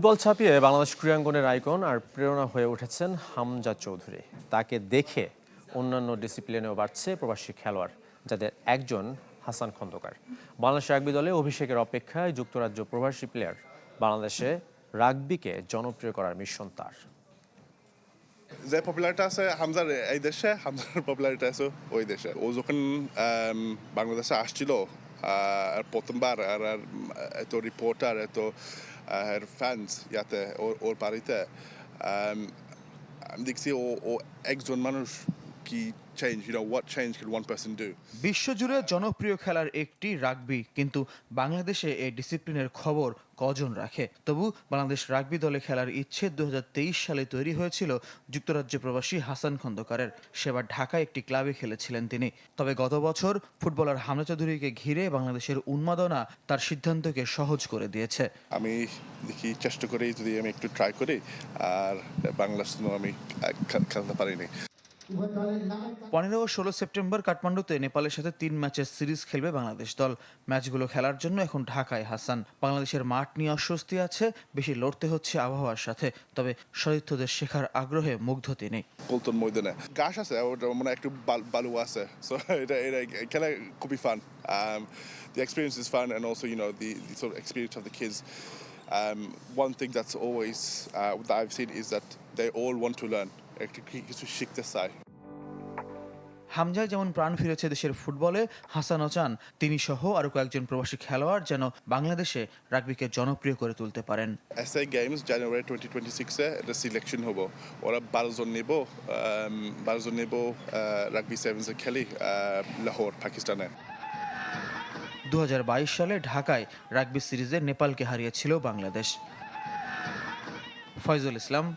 Football ছাপিয়ে Bangladesh ক্রীড়াঙ্গনের icon আর প্রেরণা হয়ে উঠেছেন হামজা চৌধুরী। তাকে দেখে অন্যান্য ডিসিপ্লিনেও বাড়ছে প্রবাসী খেলোয়াড় যাদের একজন হাসান খন্দকার। বাংলাদেশ রাগবি দলে অভিষেকের অপেক্ষায় যুক্তরাজ্য প্রবাসী প্লেয়ার বাংলাদেশে রাগবিকে জনপ্রিয় করার মিশন তার। যে পপুলারিটি আছে হামজার এই দেশে, হামজার পপুলারিটি আছে ওই দেশে। ও যখন বাংলাদেশে আসছিল প্রথমবার আর এত রিপোর্টার এত ফ্যান্স ইয়াতে ওর ওর বাড়িতে আম, আমি দেখছি ও ও একজন মানুষ কি change you know what change can one person do বিশ্বজুড়ে জনপ্রিয় খেলার একটি রাগবি কিন্তু বাংলাদেশে এই ডিসিপ্লিনের খবর কজন রাখে? তবু বাংলাদেশ রাগবি দলে খেলার ইচ্ছে দু হাজার তেইশ সালে তৈরি হয়েছিল যুক্তরাজ্য প্রবাসী হাসান খন্দকারের। সেবার ঢাকায় একটি ক্লাবে খেলেছিলেন তিনি। তবে গত বছর ফুটবলার হামজা চৌধুরীকে ঘিরে বাংলাদেশের উন্মাদনা তার সিদ্ধান্তকে সহজ করে দিয়েছে। আমি দেখি চেষ্টা করি যদি আমি একটু ট্রাই করি আর বাংলাদেশ আমি খেলতে পারিনি। পনেরো ও ষোলো সেপ্টেম্বর কাঠমান্ডুতে নেপালের সাথে তিন ম্যাচের সিরিজ খেলবে বাংলাদেশ দল। ম্যাচগুলো খেলার জন্য এখন ঢাকায় হাসান। বাংলাদেশের মাঠ নিয়ে অস্বস্তি আছে বেশি লড়তে হচ্ছে আবহাওয়ার সাথে। তবে সতীর্থদের শেখার আগ্রহে মুগ্ধ তিনি। পল্টন ময়দানে। ঘাস আছে ওটা মানে একটু বাল- আছে। সো এটা এটা খেলা খুবই fun um, the experience is fun and also you know the, the sort of experience of the kids. Um, one thing that's always uh, that I've seen is that they all want একটু কি- কিছু শিখতে চায় হামজায় যেমন প্রাণ ফিরেছে দেশের ফুটবলে হাসানও চান তিনি সহ আরও কয়েকজন প্রবাসী খেলোয়াড় যেন বাংলাদেশে রাগবিকে জনপ্রিয় করে তুলতে পারেন। SA games January twenty twenty সিক্সে এটা সিলেকশন হব। ওরা বারোজন নেব বারোজন নেব রাগবি সেভেন্সে খেলি লাহোর পাকিস্তানে। দু হাজার বাইশ সালে ঢাকায় রাগবি সিরিজে নেপালকে হারিয়েছিল বাংলাদেশ। Foyzul Islam